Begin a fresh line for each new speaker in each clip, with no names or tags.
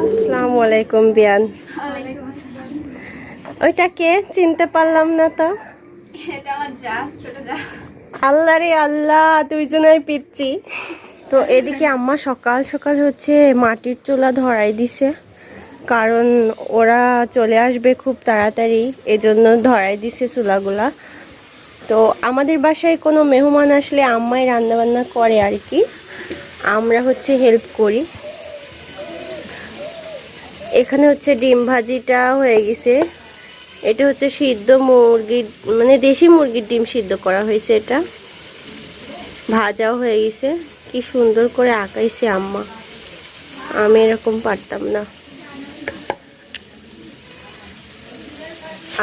আসসালামু আলাইকুম বিয়ান। ওইটা কে? চিনতে পারলাম না তো। আল্লাহ রে আল্লাহ দুইজনাই পিচ্ছি। তো এদিকে আম্মা সকাল সকাল হচ্ছে মাটির চুলা ধরাই দিছে। কারণ ওরা চলে আসবে খুব তাড়াতাড়ি এজন্য ধরাই দিছে চুলাগুলা। তো আমাদের বাসায় কোনো মেহমান আসলে আম্মাই রান্নাবান্না করে আর কি। আমরা হচ্ছে হেল্প করি। এখানে হচ্ছে ডিম ভাজিটা হয়ে গেছে। এটা হচ্ছে সিদ্ধ মুরগির মানে দেশি মুরগির ডিম সিদ্ধ করা হয়েছে এটা। ভাজাও হয়ে গেছে। কি সুন্দর করে আঁকাইছে আম্মা। আমি এরকম পারতাম না।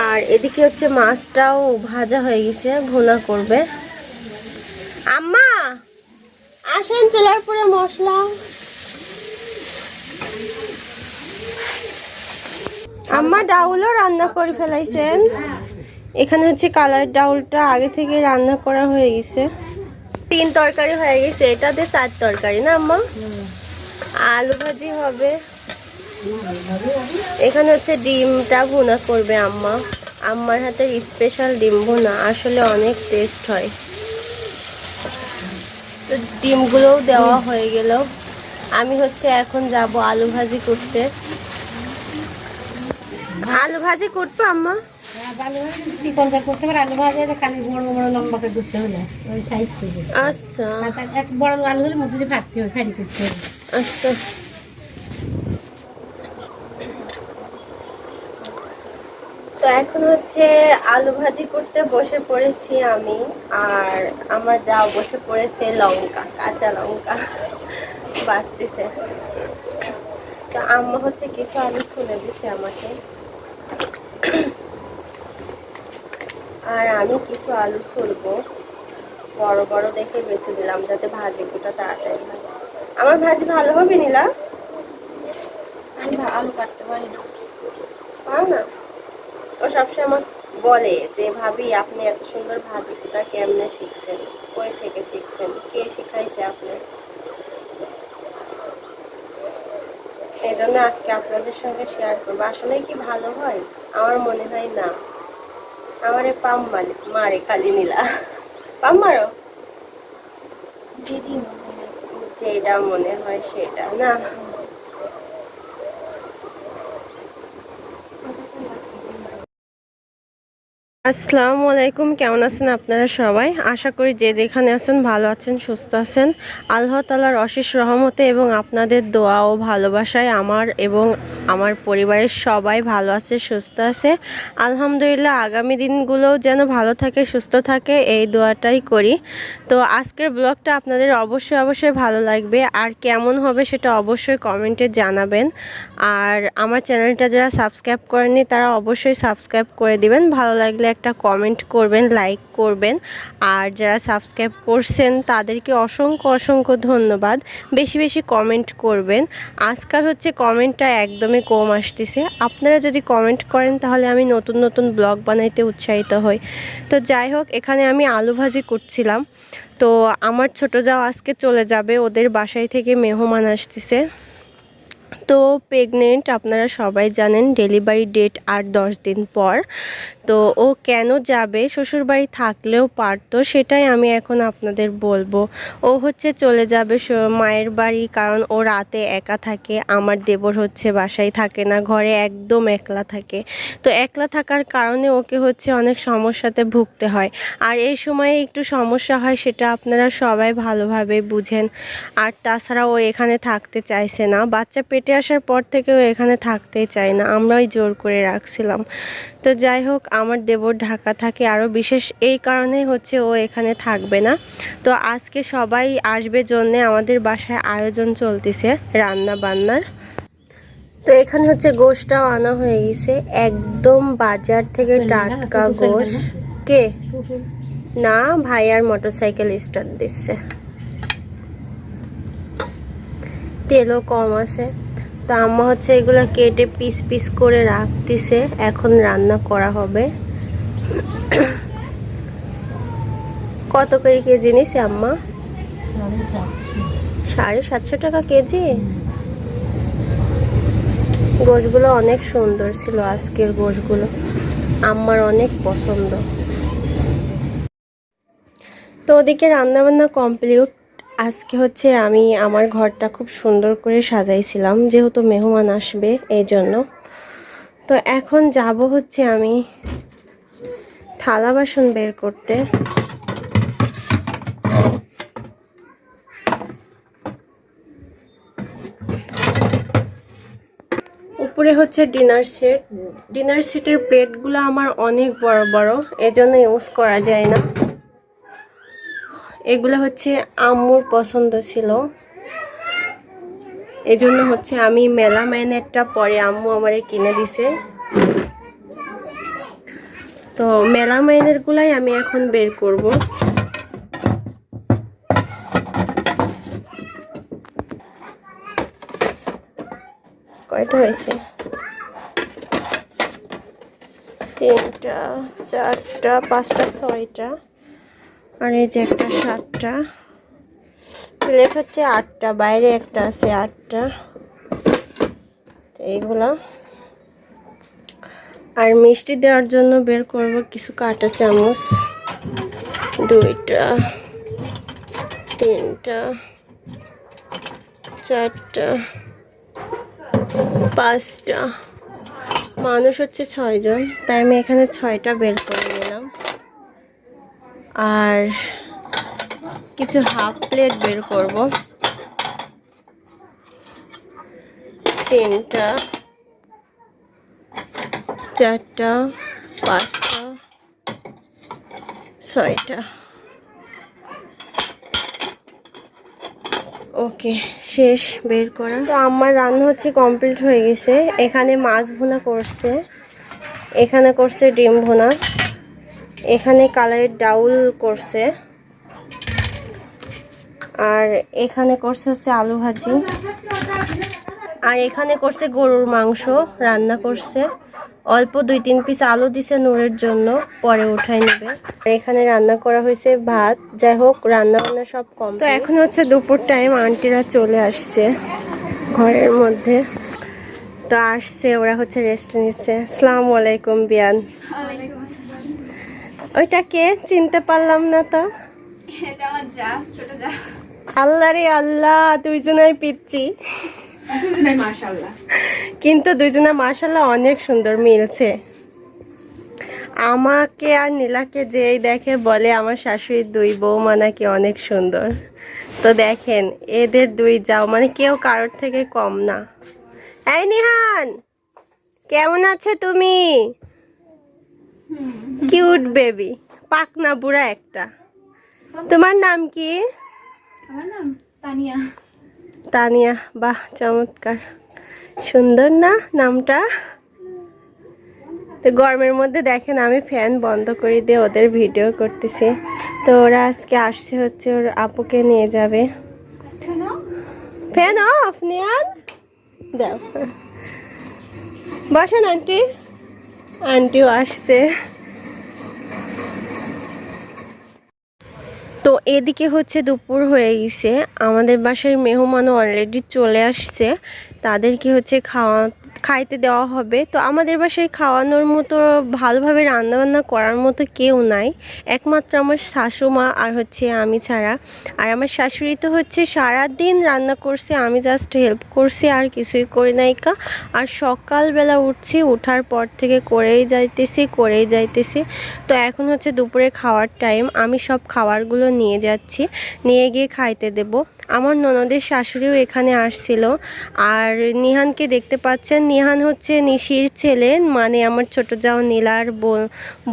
আর এদিকে হচ্ছে মাছটাও ভাজা হয়ে গেছে ভুনা করবে। আম্মা আসেন চুলার পরে মশলা। আম্মা ডাউলও রান্না করে ফেলাইছেন। এখানে হচ্ছে কালার ডাউলটা আগে থেকে রান্না করা হয়ে গেছে। তিন তরকারি হয়ে গেছে এটাতে চার তরকারি না আম্মা? আলু ভাজি হবে। এখানে হচ্ছে ডিমটা ভুনা করবে আম্মা। আম্মার হাতের স্পেশাল ডিম ভুনা আসলে অনেক টেস্ট হয়। তো ডিমগুলোও দেওয়া হয়ে গেল। আমি হচ্ছে এখন যাব আলু ভাজি করতে। আলু ভাজি করব আম্মা?
আচ্ছা। করতে পারে আলু ভাজা এটা খালি বড় বড় লম্বা করে করতে হলে ওই সাইজ করে
আচ্ছা
আর তার এক বড় আলু হলে মধ্যে দিয়ে ফাটতে হবে ফাটি করতে হবে
আচ্ছা তো এখন হচ্ছে আলু ভাজি করতে বসে পড়েছি আমি আর আমার যা বসে পড়েছে লঙ্কা কাঁচা লঙ্কা বাঁচতেছে। তো আম্মা হচ্ছে কিছু আলু তুলে দিছে আমাকে। আর আমি কিছু আলু ছুলবো। বড় বড় দেখে বেছে দিলাম যাতে ভাজিগুলো তাড়াতাড়ি হয়। আমার ভাজি ভালো হবে নীলা?
আমি আলু কাটতে পারি না।
পারো না? ও সবসময় আমার বলে যে ভাবি আপনি এত সুন্দর ভাজিটা কেমনে শিখছেন? কই থেকে শিখছেন? কে শিখাইছে আপনি এই জন্য আজকে আপনাদের সঙ্গে শেয়ার করব। আসলে কি ভালো হয়? আমার মনে হয় না। আমারে পাম মানে মারে খালি নীলা। পাম মারো। যেটা মনে হয় সেটা না? আসসালামু আলাইকুম, কেমন আছেন আপনারা সবাই? আশা করি যে যেখানে আছেন ভালো আছেন, সুস্থ আছেন। আল্লাহ তালার অশেষ রহমতে এবং আপনাদের দোয়া ও ভালোবাসায় আমার এবং আমার পরিবারের সবাই ভালো আছে, সুস্থ আছে। আলহামদুলিল্লাহ, আগামী দিনগুলোও যেন ভালো থাকে, সুস্থ থাকে, এই দোয়াটাই করি। তো আজকের ব্লগটা আপনাদের অবশ্যই অবশ্যই ভালো লাগবে। আর কেমন হবে সেটা অবশ্যই কমেন্টে জানাবেন। আর আমার চ্যানেলটা যারা সাবস্ক্রাইব করেনি তারা অবশ্যই সাবস্ক্রাইব করে দিবেন। ভালো লাগলে একটা কমেন্ট করবেন লাইক করবেন। আর যারা সাবস্ক্রাইব করছেন, তাদেরকে অসংখ্য অসংখ্য ধন্যবাদ। বেশি বেশি কমেন্ট করবেন। আজকাল হচ্ছে কমেন্টটা একদমই কম আসতেছে। আপনারা যদি কমেন্ট করেন, তাহলে আমি নতুন নতুন ব্লগ বানাইতে উৎসাহিত হই। তো যাই হোক, এখানে আমি আলু ভাজি করছিলাম। তো আমার ছোট যাও আজকে চলে যাবে। ওদের বাসায় থেকে মেহমান আসতেছে। তো প্রেগনেন্ট আপনারা সবাই জানেন ডেলিভারি ডেট আর দশ দিন পর। তো ও কেন যাবে, শ্বশুরবাড়ি থাকলেও পারতো, সেটাই আমি এখন আপনাদের বলব। ও হচ্ছে চলে যাবে মায়ের বাড়ি, কারণ ও রাতে একা থাকে, আমার দেবর হচ্ছে বাসায় থাকে না, ঘরে একদম একলা থাকে। তো একলা থাকার কারণে ওকে হচ্ছে অনেক সমস্যাতে ভুগতে হয়। আর এই সময়ে একটু সমস্যা হয়, সেটা আপনারা সবাই ভালোভাবে বুঝেন। আর তাছাড়া ও এখানে থাকতে চাইছে না। বাচ্চা পেটে আসার পর থেকে ও এখানে থাকতেই চায় না আমরাই জোর করে রাখছিলাম। তো যাই হোক আমার দেবর ঢাকা থাকে আরও বিশেষ এই কারণে হচ্ছে ও এখানে থাকবে না। তো আজকে সবাই আসবে জন্যে আমাদের বাসায় আয়োজন চলতেছে রান্না বান্নার তো এখানে হচ্ছে গোশটাও আনা হয়ে গেছে একদম বাজার থেকে টাটকা গোশ। কে? না ভাইয়ার মোটরসাইকেল স্টার্ট দিচ্ছে। তেলও কম আছে। তো আম্মা হচ্ছে এগুলো কেটে পিস পিস করে রাখতেছে। এখন রান্না করা হবে। কত করে কেজি নিছে আম্মা? সাড়ে সাতশো টাকা কেজি? গোশগুলো অনেক সুন্দর ছিল আজকের গোশগুলো। আমার অনেক পছন্দ। তো ওদিকে রান্নাবান্না কমপ্লিট। আজকে হচ্ছে আমি আমার ঘরটা খুব সুন্দর করে সাজাইছিলাম, যেহেতু মেহমান আসবে এই জন্য তো এখন যাব হচ্ছে আমি থালা বাসন বের করতে। উপরে হচ্ছে ডিনার সেট। ডিনার সেটের প্লেটগুলো আমার অনেক বড় বড়, এজন্য ইউজ করা যায় না। এগুলো হচ্ছে আম্মুর পছন্দ ছিল। এজন্য হচ্ছে আমি মেলা মেলামাইনেরটা পরে আম্মু আমারে কিনে দিছে। তো মেলামাইনের গুলাই আমি এখন বের করব। কয়টা হয়েছে? তিনটা, চারটা, পাঁচটা, ছয়টা। আর এই যে একটা সাতটা। প্লেট হচ্ছে আটটা, বাইরে একটা আছে আটটা। এইগুলা। আর মিষ্টি দেওয়ার জন্য বের করব কিছু কাঁটা চামচ। দুইটা, তিনটা, চারটা, পাঁচটা। মানুষ হচ্ছে ছয়জন, তাই আমি এখানে ছয়টা বের করে। নিলাম আর কিছু হাফ প্লেট বের করব। তিনটা, চারটা, পাঁচটা, ছয়টা। ওকে শেষ, বের করা। তো আমার রান্না হচ্ছে কমপ্লিট হয়ে গেছে। এখানে মাছ ভুনা করছে। এখানে করছে ডিম ভুনা। এখানে কালারের ডাউল করছে। আর এখানে করছে হচ্ছে আলু ভাজি। আর এখানে করছে গরুর মাংস রান্না করছে। অল্প দুই তিন পিস আলু দিছে নূরের জন্য পরে উঠাই নেবে। আর এখানে রান্না করা হয়েছে ভাত। যাই হোক রান্না বান্না সব কম তো এখন হচ্ছে দুপুর টাইম আন্টিরা চলে আসছে ঘরের মধ্যে। তো আসছে ওরা হচ্ছে রেস্ট নিচ্ছে। আসসালামু আলাইকুম বিয়ান। ওইটা কে চিনতে পারলাম না তো।
এটা আমার যা ছোট যা।
আল্লাহ রে আল্লাহ দুইজনাই পিচ্ছি কিন্তু দুইজনা মাশাল্লাহ অনেক সুন্দর মিলছে। আমাকে আর নীলাকে যেই দেখে বলে আমার শাশুড়ির দুই বৌমা নাকি অনেক সুন্দর। তো দেখেন এদের দুই যাও মানে কেউ কারোর থেকে কম না। এই নিহান কেমন আছো তুমি? কিউট বেবি পাকনা বুড়া একটা। তোমার নাম কি?
আমার নাম তানিয়া।
তানিয়া বাহ চমৎকার। সুন্দর না নামটা? তো গরমের মধ্যে দেখেন আমি ফ্যান বন্ধ করে দিয়ে ওদের ভিডিও করতেছি। তো ওরা আজকে আসছে হচ্ছে ওর আপুকে নিয়ে যাবে। Fan off? নিয়ান। দাও। বসেন আন্টি। আন্টিও আসছে। তো এদিকে হচ্ছে দুপুর হয়ে গেছে। আমাদের বাসায় মেহমানও অলরেডি চলে আসছে। তাদেরকে হচ্ছে খাওয়া খাইতে দেওয়া হবে। তো আমাদের বাসায় খাওয়ানোর মতো, ভালোভাবে রান্নাবান্না করার মতো কেউ নাই। একমাত্র আমার শাশুমা আর হচ্ছে আমি ছাড়া। আর আমার শাশুড়ি তো হচ্ছে সারা দিন রান্না করছে, আমি জাস্ট হেল্প করছি, আর কিছুই করি নাই কা আর সকালবেলা উঠছি ওঠার পর থেকে করেই যাইতেছি করেই যাইতেছি। তো এখন হচ্ছে দুপুরে খাওয়ার টাইম আমি সব খাবারগুলো নিয়ে যাচ্ছি, নিয়ে গিয়ে খাইতে দেব। আমার ননদের শাশুড়িও এখানে আসছিল। আর নিহানকে দেখতে পাচ্ছেন, নিহান হচ্ছে নিশির ছেলে মানে আমার ছোট যাও নীলার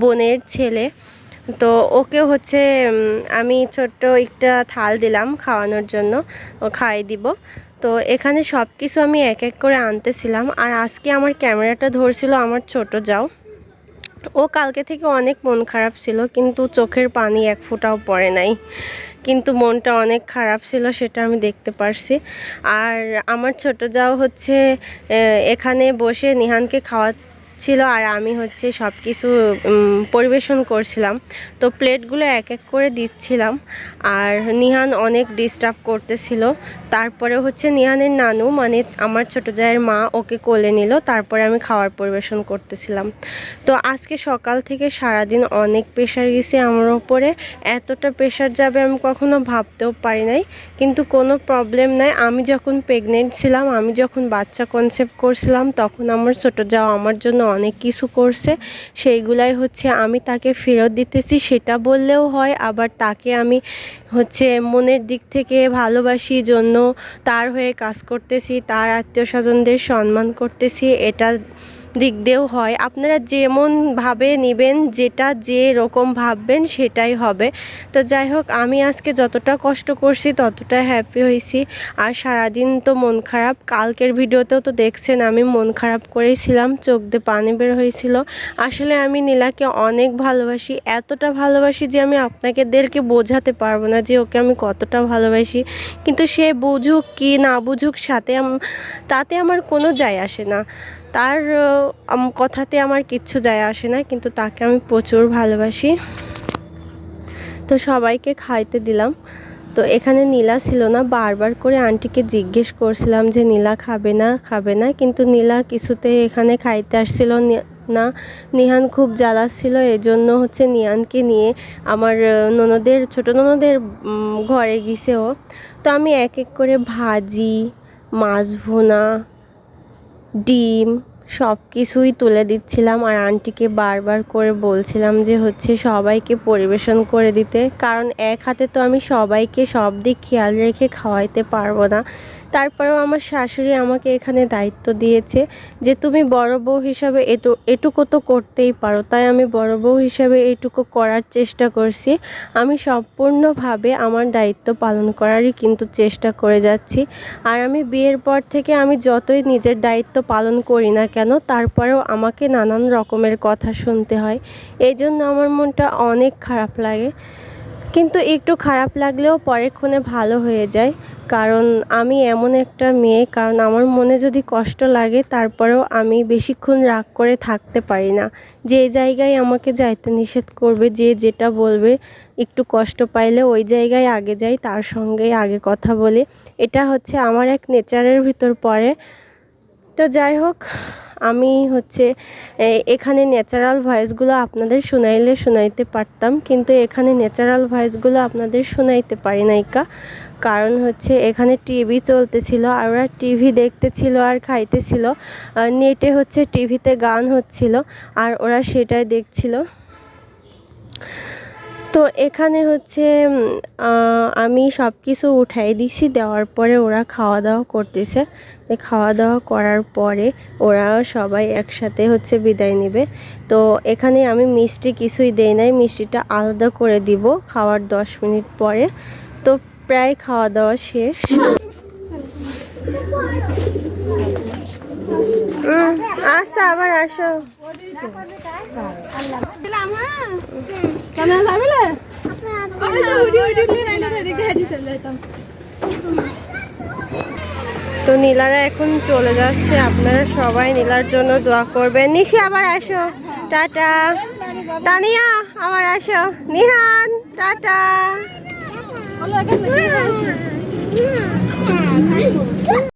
বোনের ছেলে। তো ওকে হচ্ছে আমি ছোট্ট একটা থাল দিলাম খাওয়ানোর জন্য, ও খাইয়ে দিব। তো এখানে সব কিছু আমি এক এক করে আনতেছিলাম। আর আজকে আমার ক্যামেরাটা ধরছিল আমার ছোট যাও ও কালকে থেকে অনেক মন খারাপ ছিল, কিন্তু চোখের পানি এক ফোঁটাও পড়ে নাই। কিন্তু মনটা অনেক খারাপ ছিল, সেটা আমি দেখতে পারছি। আর আমার ছোট যাও হচ্ছে এখানে বসে নিহানকে খাওয়া খাচ্ছিল আর আমি হচ্ছে সব কিছু পরিবেশন করছিলাম। তো প্লেটগুলো এক এক করে দিচ্ছিলাম। আর নিহান অনেক ডিস্টার্ব করতেছিল। তারপরে হচ্ছে নিহানের নানু মানে আমার ছোট জায়ের মা, ওকে কোলে নিল। তারপরে আমি খাওয়ার পরিবেশন করতেছিলাম। তো আজকে সকাল থেকে সারাদিন অনেক প্রেশার গেছে আমার ওপরে এতটা প্রেশার যাবে আমি কখনো ভাবতেও পারি নাই। কিন্তু কোনো প্রবলেম নাই। আমি যখন প্রেগনেন্ট ছিলাম, আমি যখন বাচ্চা কনসেপ্ট করছিলাম, তখন আমার ছোট যাও আমার জন্য অনেক কিছু করছে। সেইগুলাই হচ্ছে আমি তাকে ফেরত দিতেছি, সেটা বললেও হয়, আবার তাকে আমি হচ্ছে মনের দিক থেকে ভালোবাসি, জন্য তার হয়ে কাজ করতেছি, তার আত্মীয় স্বজনদের সম্মান করতেছি, এটা দিক দিয়েও হয়। আপনারা যেমন ভাবে নেবেন, যেটা যে রকম ভাববেন সেটাই হবে। তো যাই হোক, আমি আজকে যতটা কষ্ট করছি ততটা হ্যাপি হয়েছি। আর সারাদিন তো মন খারাপ। কালকের ভিডিওতেও তো দেখছেন, আমি মন খারাপ করেছিলাম চোখ দিয়ে পানি বের হয়েছিল। আসলে আমি নীলাকে অনেক ভালোবাসি, এতটা ভালোবাসি যে আমি আপনাদেরকে বোঝাতে পারব না যে ওকে আমি কতটা ভালোবাসি। কিন্তু সে বুঝুক কি না বুঝুক, সাথে তাতে আমার কোনো যায় আসে না। তার কথাতে আমার কিচ্ছু যায় আসে না, কিন্তু তাকে আমি প্রচুর ভালোবাসি। তো সবাইকে খাইতে দিলাম। তো এখানে নীলা ছিল না, বারবার করে আন্টিকে জিজ্ঞেস করছিলাম যে, নীলা খাবে না খাবে না? কিন্তু নীলা কিছুতে এখানে খাইতে আসছিল নি- নিহান খুব জ্বালাচ্ছিল এই জন্য হচ্ছে নিহানকে নিয়ে আমার ননদের, ছোট ননদের ঘরে গেছে ও। তো আমি এক এক করে ভাজি, মাছ ভুনা ডিম সব কিছুই তুলে দিচ্ছিলাম আর আন্টিকে বারবার করে বলছিলাম যে হচ্ছে সবাইকে পরিবেশন করে দিতে। কারণ এক হাতে তো আমি সবাইকে সব দিক খেয়াল রেখে খাওয়াইতে পারব না। তারপরেও আমার শাশুড়ি আমাকে এখানে দায়িত্ব দিয়েছে যে তুমি বড় বউ হিসাবে এটু, এটুকু তো করতেই পারো। তাই আমি বড় বউ হিসাবে এইটুকু করার চেষ্টা করছি। আমি সম্পূর্ণভাবে আমার দায়িত্ব পালন করারই কিন্তু চেষ্টা করে যাচ্ছি। আর আমি বিয়ের পর থেকে আমি যতই নিজের দায়িত্ব পালন করি না কেন, তারপরেও আমাকে নানান রকমের কথা শুনতে হয়। এই জন্য আমার মনটা অনেক খারাপ লাগে। কিন্তু একটু খারাপ লাগলেও পরেক্ষণে ভালো হয়ে যায়। কারণ আমি এমন একটা মেয়ে, কারণ আমার মনে যদি কষ্ট লাগে তারপরেও আমি বেশিক্ষণ রাগ করে থাকতে পারি না। যে জায়গায় আমাকে যাইতে নিষেধ করবে, যে যেটা বলবে, একটু কষ্ট পাইলে ওই জায়গায় আগে যাই, তার সঙ্গেই আগে কথা বলে। এটা হচ্ছে আমার এক নেচারের ভিতর পড়ে। তো যাই হোক, আমি হচ্ছে এখানে ন্যাচারাল ভয়েসগুলো আপনাদের শোনাইলে শোনাইতে পারতাম, কিন্তু এখানে ন্যাচারাল ভয়েসগুলো আপনাদের শোনাইতে পারি নাইকা কারণ হচ্ছে এখানে টিভি চলতেছিল আর ওরা টিভি দেখতেছিল আর খাইতেছিল। নেটে হচ্ছে টিভিতে গান হচ্ছিল আর ওরা সেটাই দেখছিল। তো এখানে হচ্ছে আমি সব কিছু উঠাই দিছি, দেওয়ার পরে ওরা খাওয়া দাওয়া করতেছে। খাওয়া দাওয়া করার পরে ওরা সবাই একসাথে হচ্ছে বিদায় নেবে। তো এখানে আমি মিষ্টি কিছুই দেই নাই, মিষ্টিটা আলাদা করে দিব খাওয়ার দশ মিনিট পরে। তো প্রায় খাওয়া দাওয়া শেষ। আচ্ছা আবার আসো।
হ্যাঁ
তো নীলারা এখন চলে যাচ্ছে। আপনারা সবাই নীলার জন্য দোয়া করবেন। নিশি আবার আসো। টাটা। তানিয়া আবার আসো। নিহান টাটা।
বলো এখানে